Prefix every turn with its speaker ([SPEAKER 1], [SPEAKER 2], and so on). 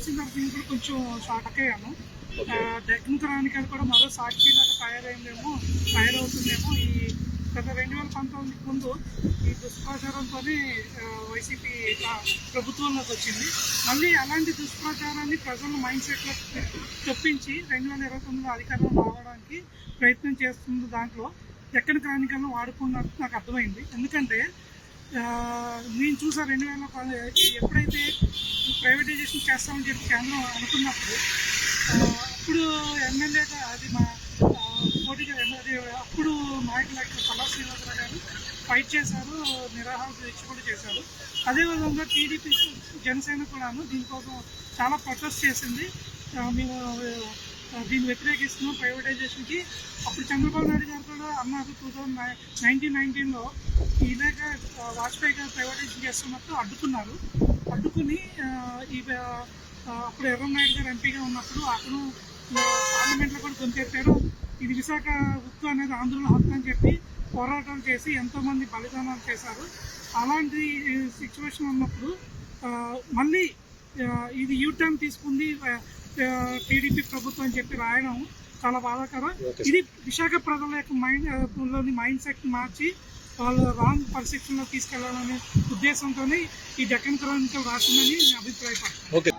[SPEAKER 1] చూసిన తర్వాత నేను కూడా కొంచెం షాక్ అయ్యాను డెక్కన్ క్రానికల్ కూడా మరో సాక్షిలాగా తయారైందేమో తయారవుతుందేమో ఈ గత రెండు వేల పంతొమ్మిదికి ముందు ఈ దుష్ప్రచారంతో వైసీపీ ప్రభుత్వంలోకి వచ్చింది. మళ్ళీ అలాంటి దుష్ప్రచారాన్ని ప్రజల మైండ్ సెట్లో తెప్పించి రెండు వేల ఇరవై తొమ్మిదిలో అధికారంలో రావడానికి ప్రయత్నం చేస్తుంది దాంట్లో ఎక్కడ క్రానికల్ని వాడుకున్నట్టు నాకు అర్థమైంది. ఎందుకంటే నేను చూసా రెండు వేల ఎప్పుడైతే ప్రైవేటైజేషన్ చేస్తామని చెప్పి కేంద్రం అనుకున్నప్పుడు అప్పుడు ఎమ్మెల్యేగా అది మా పోటీగా ఎమ్మెల్యే అప్పుడు నాయకులు లైక్ పల్లా శ్రీనివాసరావు గారు ఫైట్ చేశారు నిరాహార దీక్ష కూడా చేశారు. అదేవిధంగా టీడీపీ జనసేన కూడాను దీనికోసం చాలా ప్రొటెస్ట్ చేసింది. మేము దీన్ని వ్యతిరేకిస్తున్నాం ప్రైవేటైజేషన్కి అప్పుడు చంద్రబాబు నాయుడు గారు కూడా అన్నారు టూ థౌజండ్ నైన్టీన్ నైన్టీన్లో ఇలాగ వాజ్పేయి గారు ప్రైవేటైజేషన్ చేస్తున్నప్పుడు అడ్డుకున్నారు. అడ్డుకుని ఈ అప్పుడు అప్పుడు ఎర్రనాయుడు గారు ఎంపీగా ఉన్నప్పుడు అతను పార్లమెంట్లో కూడా గొంతెత్తారు. ఇది విశాఖ ఉక్కు అనేది ఆంధ్రుల హక్కు అని చెప్పి పోరాటాలు చేసి ఎంతోమంది బలిదానాలు చేశారు. అలాంటి సిచ్యువేషన్ ఉన్నప్పుడు మళ్ళీ ఇది యూ టర్న్ తీసుకుంది టీడీపీ ప్రభుత్వం అని చెప్పి రాయడం చాలా బాధాకరం. ఇది విశాఖ ప్రజల యొక్క మైండ్లోని మైండ్ సెట్ మార్చి వాళ్ళు రాంగ్ పరిస్థితుల్లో తీసుకెళ్ళాలనే ఉద్దేశంతోనే ఈ డెక్కన్ క్రానికల్ రాసిందని నేను అభిప్రాయపడతాను.